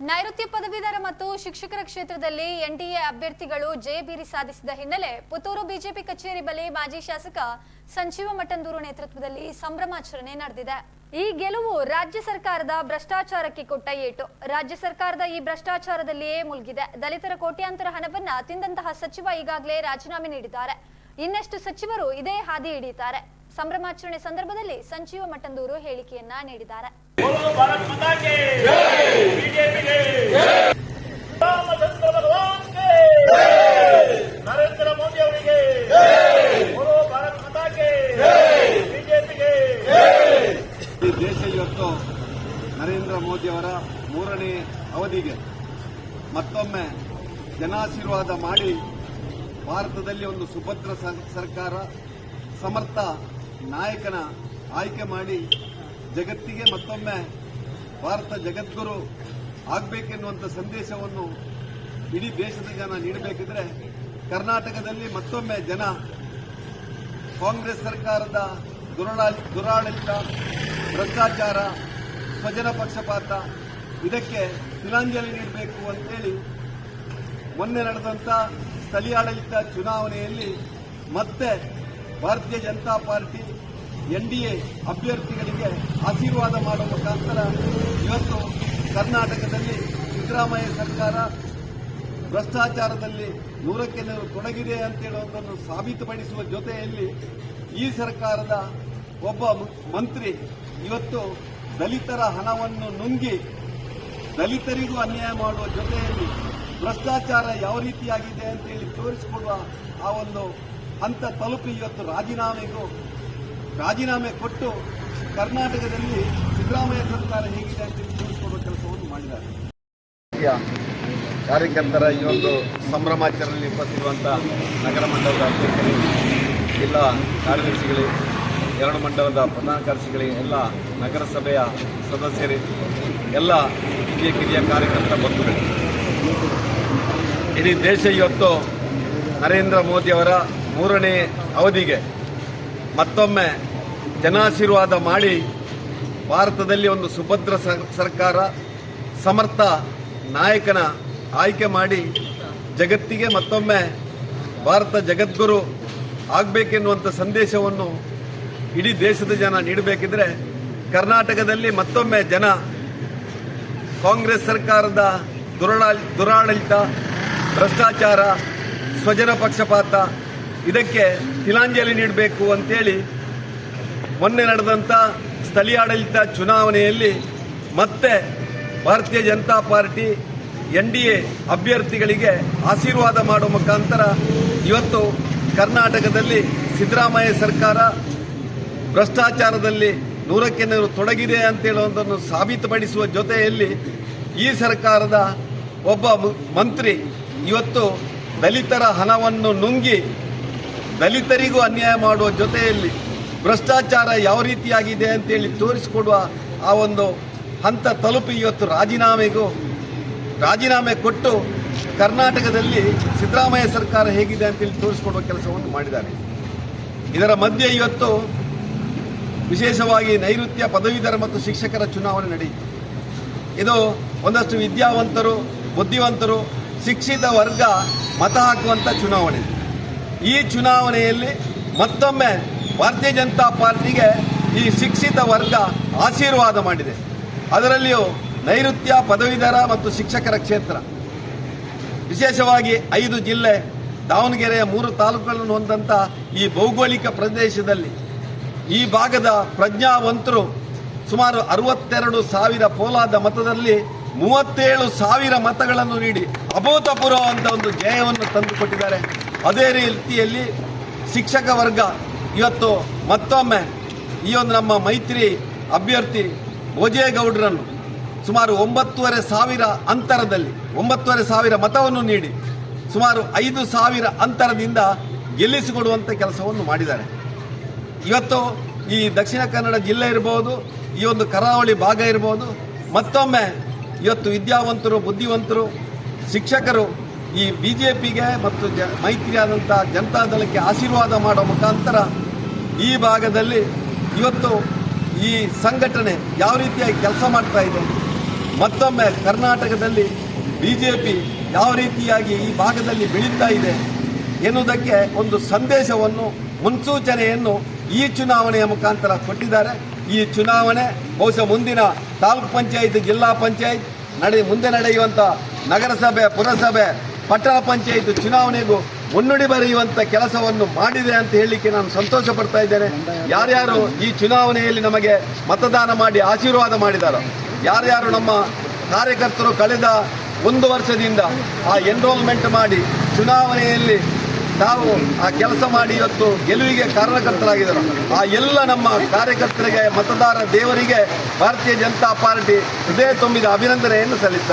ನೈಋತ್ಯ ಪದವೀಧರ ಮತ್ತು ಶಿಕ್ಷಕರ ಕ್ಷೇತ್ರದಲ್ಲಿ ಎನ್ಡಿಎ ಅಭ್ಯರ್ಥಿಗಳು ಜಯಭೀರಿ ಸಾಧಿಸಿದ ಹಿನ್ನೆಲೆ ಪುತ್ತೂರು ಬಿಜೆಪಿ ಕಚೇರಿ ಬಳಿ ಮಾಜಿ ಶಾಸಕ ಸಂಜೀವ ಮಠಂದೂರು ನೇತೃತ್ವದಲ್ಲಿ ಸಂಭ್ರಮಾಚರಣೆ ನಡೆದಿದೆ. ಈ ಗೆಲುವು ರಾಜ್ಯ ಸರ್ಕಾರದ ಭ್ರಷ್ಟಾಚಾರಕ್ಕೆ ಕೊಟ್ಟ ಏಟು. ರಾಜ್ಯ ಸರ್ಕಾರದ ಈ ಭ್ರಷ್ಟಾಚಾರದಲ್ಲಿಯೇ ಮುಳುಗಿದೆ. ದಲಿತರ ಕೋಟ್ಯಾಂತರ ಹಣವನ್ನ ತಿಂದಂತಹ ಸಚಿವ ಈಗಾಗಲೇ ರಾಜೀನಾಮೆ ನೀಡಿದ್ದಾರೆ. ಇನ್ನಷ್ಟು ಸಚಿವರು ಇದೇ ಹಾದಿ ಹಿಡಿಯುತ್ತಾರೆ. ಸಂಭ್ರಮಾಚರಣೆ ಸಂದರ್ಭದಲ್ಲಿ ಸಂಜೀವ ಮಠಂದೂರು ಹೇಳಿಕೆಯನ್ನ ನೀಡಿದ್ದಾರೆ. ಈ ದೇಶ ಇವತ್ತು ನರೇಂದ್ರ ಮೋದಿ ಅವರ ಮೂರನೇ ಅವಧಿಗೆ ಮತ್ತೊಮ್ಮೆ ಜನಾಶೀರ್ವಾದ ಮಾಡಿ ಭಾರತದಲ್ಲಿ ಒಂದು ಸುಭದ್ರ ಸರ್ಕಾರ, ಸಮರ್ಥ ನಾಯಕನ ಆಯ್ಕೆ ಮಾಡಿ ಜಗತ್ತಿಗೆ ಮತ್ತೊಮ್ಮೆ ಭಾರತ ಜಗದ್ಗುರು ಆಗಬೇಕೆನ್ನುವಂಥ ಸಂದೇಶವನ್ನು ಇಡೀ ದೇಶದ ಜನ ನೀಡಬೇಕಿದ್ರೆ ಕರ್ನಾಟಕದಲ್ಲಿ ಮತ್ತೊಮ್ಮೆ ಜನ ಕಾಂಗ್ರೆಸ್ ಸರ್ಕಾರದ ದುರಾಡಳಿ- ದುರಾಡಳಿತ, ಭ್ರಷ್ಟಾಚಾರ, ಸ್ವಜನ ಪಕ್ಷಪಾತ, ಇದಕ್ಕೆ ತಿಲಾಂಜಲಿ ನೀಡಬೇಕು ಅಂತೇಳಿ ಮೊನ್ನೆ ನಡೆದಂತ ಸ್ಥಳೀಯಾಡಳಿತ ಚುನಾವಣೆಯಲ್ಲಿ ಮತ್ತೆ ಭಾರತೀಯ ಜನತಾ ಪಾರ್ಟಿ ಎನ್ಡಿಎ ಅಭ್ಯರ್ಥಿಗಳಿಗೆ ಆಶೀರ್ವಾದ ಮಾಡುವ ಮುಖಾಂತರ ಇವತ್ತು ಕರ್ನಾಟಕದಲ್ಲಿ ಸಿದ್ದರಾಮಯ್ಯ ಸರ್ಕಾರ ಭ್ರಷ್ಟಾಚಾರದಲ್ಲಿ ನೂರಕ್ಕೆ ನೂರು ತೊಡಗಿದೆ ಅಂತ ಹೇಳುವುದನ್ನು ಸಾಬೀತುಪಡಿಸುವ ಜೊತೆಯಲ್ಲಿ ಈ ಸರ್ಕಾರದ ಒಬ್ಬ ಮಂತ್ರಿ ಇವತ್ತು ದಲಿತರ ಹಣವನ್ನು ನುಂಗಿ ದಲಿತರಿಗೂ ಅನ್ಯಾಯ ಮಾಡುವ ಜೊತೆಯಲ್ಲಿ ಭ್ರಷ್ಟಾಚಾರ ಯಾವ ರೀತಿಯಾಗಿದೆ ಅಂತೇಳಿ ತೋರಿಸಿಕೊಡುವ ಆ ಒಂದು ಹಂತ ತಲುಪಿ ಇವತ್ತು ರಾಜೀನಾಮೆಗೂ ರಾಜೀನಾಮೆ ಕೊಟ್ಟು ಕರ್ನಾಟಕದಲ್ಲಿ ಸಿದ್ದರಾಮಯ್ಯ ಸರ್ಕಾರ ಹೇಗಿದೆ ಅಂತ ತಿಳಿಸ್ಕೊಡುವ ಕೆಲಸವನ್ನು ಮಾಡಿದ್ದಾರೆ. ಕಾರ್ಯಕರ್ತರ ಈ ಒಂದು ಸಂಭ್ರಮಾಚರಣೆಯಲ್ಲಿ ಉಪಸ್ಥಿರುವಂಥ ನಗರ ಮಂಡಲದ ಅಧ್ಯಕ್ಷರು ಎಲ್ಲ ಕಾರ್ಯದರ್ಶಿಗಳಿಗೆ ಎರಡು ಮಂಡಲದ ಪ್ರಧಾನ ಕಾರ್ಯದರ್ಶಿಗಳಿಗೆ ಎಲ್ಲ ನಗರಸಭೆಯ ಸದಸ್ಯರೇ, ಎಲ್ಲ ಹಿರಿಯ ಕಿರಿಯ ಕಾರ್ಯಕರ್ತರ ಬಂಧುಗಳು. ಇಡೀ ದೇಶ ಇವತ್ತು ನರೇಂದ್ರ ಮೋದಿಯವರ ಮೂರನೇ ಅವಧಿಗೆ ಮತ್ತೊಮ್ಮೆ ಜನಾಶೀರ್ವಾದ ಮಾಡಿ ಭಾರತದಲ್ಲಿ ಒಂದು ಸುಭದ್ರ ಸರ್- ಸರ್ಕಾರ, ಸಮರ್ಥ ನಾಯಕನ ಆಯ್ಕೆ ಮಾಡಿ ಜಗತ್ತಿಗೆ ಮತ್ತೊಮ್ಮೆ ಭಾರತ ಜಗದ್ಗುರು ಆಗಬೇಕೆನ್ನುವಂಥ ಸಂದೇಶವನ್ನು ಇಡೀ ದೇಶದ ಜನ ನೀಡಬೇಕಿದ್ರೆ ಕರ್ನಾಟಕದಲ್ಲಿ ಮತ್ತೊಮ್ಮೆ ಜನ ಕಾಂಗ್ರೆಸ್ ಸರ್ಕಾರದ ದುರಾಡಳಿ ದುರಾಡಳಿತ, ಭ್ರಷ್ಟಾಚಾರ, ಸ್ವಜನ ಪಕ್ಷಪಾತ ಇದಕ್ಕೆ ತಿಲಾಂಜಲಿ ನೀಡಬೇಕು ಅಂತೇಳಿ ಮೊನ್ನೆ ನಡೆದಂಥ ಸ್ಥಳೀಯಾಡಳಿತ ಚುನಾವಣೆಯಲ್ಲಿ ಮತ್ತೆ Bharatiya Janata party N D A ಅಭ್ಯರ್ಥಿಗಳಿಗೆ ಆಶೀರ್ವಾದ ಮಾಡುವ ಮುಖಾಂತರ ಇವತ್ತು ಕರ್ನಾಟಕದಲ್ಲಿ ಸಿದ್ದರಾಮಯ್ಯ ಸರ್ಕಾರ ಭ್ರಷ್ಟಾಚಾರದಲ್ಲಿ ನೂರಕ್ಕೆ ನೂರು ತೊಡಗಿದೆ ಅಂತ ಹೇಳುವುದನ್ನು ಸಾಬೀತುಪಡಿಸುವ ಜೊತೆಯಲ್ಲಿ ಈ ಸರ್ಕಾರದ ಒಬ್ಬ ಮಂತ್ರಿ ಇವತ್ತು ದಲಿತರ ಹಣವನ್ನು ನುಂಗಿ ದಲಿತರಿಗೂ ಅನ್ಯಾಯ ಮಾಡುವ ಜೊತೆಯಲ್ಲಿ ಭ್ರಷ್ಟಾಚಾರ ಯಾವ ರೀತಿಯಾಗಿದೆ ಅಂತೇಳಿ ತೋರಿಸಿಕೊಡುವ ಆ ಒಂದು ಹಂತ ತಲುಪಿ ಇವತ್ತು ರಾಜೀನಾಮೆಗೂ ರಾಜೀನಾಮೆ ಕೊಟ್ಟು ಕರ್ನಾಟಕದಲ್ಲಿ ಸಿದ್ದರಾಮಯ್ಯ ಸರ್ಕಾರ ಹೇಗಿದೆ ಅಂತೇಳಿ ತೋರಿಸಿಕೊಡುವ ಕೆಲಸವನ್ನು ಮಾಡಿದ್ದಾರೆ. ಇದರ ಮಧ್ಯೆ ಇವತ್ತು ವಿಶೇಷವಾಗಿ ನೈಋತ್ಯ ಪದವೀಧರ ಮತ್ತು ಶಿಕ್ಷಕರ ಚುನಾವಣೆ ನಡೆಯಿತು. ಇದು ಒಂದಷ್ಟು ವಿದ್ಯಾವಂತರು, ಬುದ್ಧಿವಂತರು, ಶಿಕ್ಷಿತ ವರ್ಗ ಮತ ಹಾಕುವಂಥ ಚುನಾವಣೆ. ಈ ಚುನಾವಣೆಯಲ್ಲಿ ಮತ್ತೊಮ್ಮೆ ಭಾರತೀಯ ಜನತಾ ಪಾರ್ಟಿಗೆ ಈ ಶಿಕ್ಷಿತ ವರ್ಗ ಆಶೀರ್ವಾದ ಮಾಡಿದೆ. ಅದರಲ್ಲಿಯೂ ನೈಋತ್ಯ ಪದವೀಧರ ಮತ್ತು ಶಿಕ್ಷಕರ ಕ್ಷೇತ್ರ. ವಿಶೇಷವಾಗಿ ಐದು ಜಿಲ್ಲೆ ದಾವಣಗೆರೆಯ ಮೂರು ತಾಲೂಕುಗಳನ್ನು ಹೊಂದಂತ ಈ ಭೌಗೋಳಿಕ ಪ್ರದೇಶದಲ್ಲಿ ಈ ಭಾಗದ ಪ್ರಜ್ಞಾವಂತರು ಸುಮಾರು ಅರವತ್ತೆರಡು ಸಾವಿರ ಪೋಲಾದ ಮತದಲ್ಲಿ ಮೂವತ್ತೇಳು ಸಾವಿರ ಮತಗಳನ್ನು ನೀಡಿ ಅಭೂತಪೂರ್ವವಂತ ಒಂದು ಜಯವನ್ನು ತಂದುಕೊಟ್ಟಿದ್ದಾರೆ. ಅದೇ ರೀತಿಯಲ್ಲಿ ಶಿಕ್ಷಕ ವರ್ಗ ಇವತ್ತು ಮತ್ತೊಮ್ಮೆ ಈ ಒಂದು ನಮ್ಮ ಮೈತ್ರಿ ಅಭ್ಯರ್ಥಿ ಭೋಜೇಗೌಡರನ್ನು ಸುಮಾರು ಒಂಬತ್ತುವರೆ ಸಾವಿರ ಅಂತರದಲ್ಲಿ, ಒಂಬತ್ತುವರೆ ಸಾವಿರ ಮತವನ್ನು ನೀಡಿ ಸುಮಾರು ಐದು ಸಾವಿರ ಅಂತರದಿಂದ ಗೆಲ್ಲಿಸಿಕೊಡುವಂಥ ಕೆಲಸವನ್ನು ಮಾಡಿದ್ದಾರೆ. ಇವತ್ತು ಈ ದಕ್ಷಿಣ ಕನ್ನಡ ಜಿಲ್ಲೆ ಇರಬಹುದು ಈ ಒಂದು ಕರಾವಳಿ ಭಾಗ ಇರಬಹುದು ಮತ್ತೊಮ್ಮೆ ಇವತ್ತು ವಿದ್ಯಾವಂತರು, ಬುದ್ಧಿವಂತರು, ಶಿಕ್ಷಕರು ಈ ಬಿ ಜೆ ಪಿಗೆ ಮತ್ತು ಜ ಮೈತ್ರಿಯಾದಂಥ ಜನತಾದಳಕ್ಕೆ ಆಶೀರ್ವಾದ ಮಾಡೋ ಮುಖಾಂತರ ಈ ಭಾಗದಲ್ಲಿ ಇವತ್ತು ಈ ಸಂಘಟನೆ ಯಾವ ರೀತಿಯಾಗಿ ಕೆಲಸ ಮಾಡ್ತಾ ಇದೆ, ಮತ್ತೊಮ್ಮೆ ಕರ್ನಾಟಕದಲ್ಲಿ ಬಿ ಜೆ ಪಿ ಯಾವ ರೀತಿಯಾಗಿ ಈ ಭಾಗದಲ್ಲಿ ಬೆಳೀತಾ ಇದೆ ಎನ್ನುವುದಕ್ಕೆ ಒಂದು ಸಂದೇಶವನ್ನು ಮುನ್ಸೂಚನೆಯನ್ನು ಈ ಚುನಾವಣೆಯ ಮುಖಾಂತರ ಕೊಟ್ಟಿದ್ದಾರೆ. ಈ ಚುನಾವಣೆ ಬಹುಶಃ ಮುಂದಿನ ತಾಲೂಕು ಪಂಚಾಯತ್, ಜಿಲ್ಲಾ ಪಂಚಾಯತ್, ನಡೆ, ಮುಂದೆ ನಡೆಯುವಂಥ ನಗರಸಭೆ, ಪುರಸಭೆ, ಪಟ್ಟಣ ಪಂಚಾಯತ್ ಚುನಾವಣೆಗೂ ಮುನ್ನುಡಿ ಬರೆಯುವಂಥ ಕೆಲಸವನ್ನು ಮಾಡಿದೆ ಅಂತ ಹೇಳಲಿಕ್ಕೆ ನಾನು ಸಂತೋಷ ಪಡ್ತಾ ಇದ್ದೇನೆ. ಯಾರ್ಯಾರು ಈ ಚುನಾವಣೆಯಲ್ಲಿ ನಮಗೆ ಮತದಾನ ಮಾಡಿ ಆಶೀರ್ವಾದ ಮಾಡಿದಾರೋ, ಯಾರ್ಯಾರು ನಮ್ಮ ಕಾರ್ಯಕರ್ತರು ಕಳೆದ ಒಂದು ವರ್ಷದಿಂದ ಆ ಎನ್ರೋಲ್ಮೆಂಟ್ ಮಾಡಿ ಚುನಾವಣೆಯಲ್ಲಿ ತಾವು ಆ ಕೆಲಸ ಮಾಡಿ ಇವತ್ತು ಗೆಲುವಿಗೆ ಕಾರಣಕರ್ತರಾಗಿದ್ದರು. ಆ ಎಲ್ಲ ನಮ್ಮ ಕಾರ್ಯಕರ್ತರಿಗೆ, ಮತದಾರ ದೇವರಿಗೆ, ಭಾರತೀಯ ಜನತಾ ಪಾರ್ಟಿ ಹೃದಯ ತುಂಬಿದ ಅಭಿನಂದನೆಯನ್ನು ಸಲ್ಲಿಸ್ತಾರೆ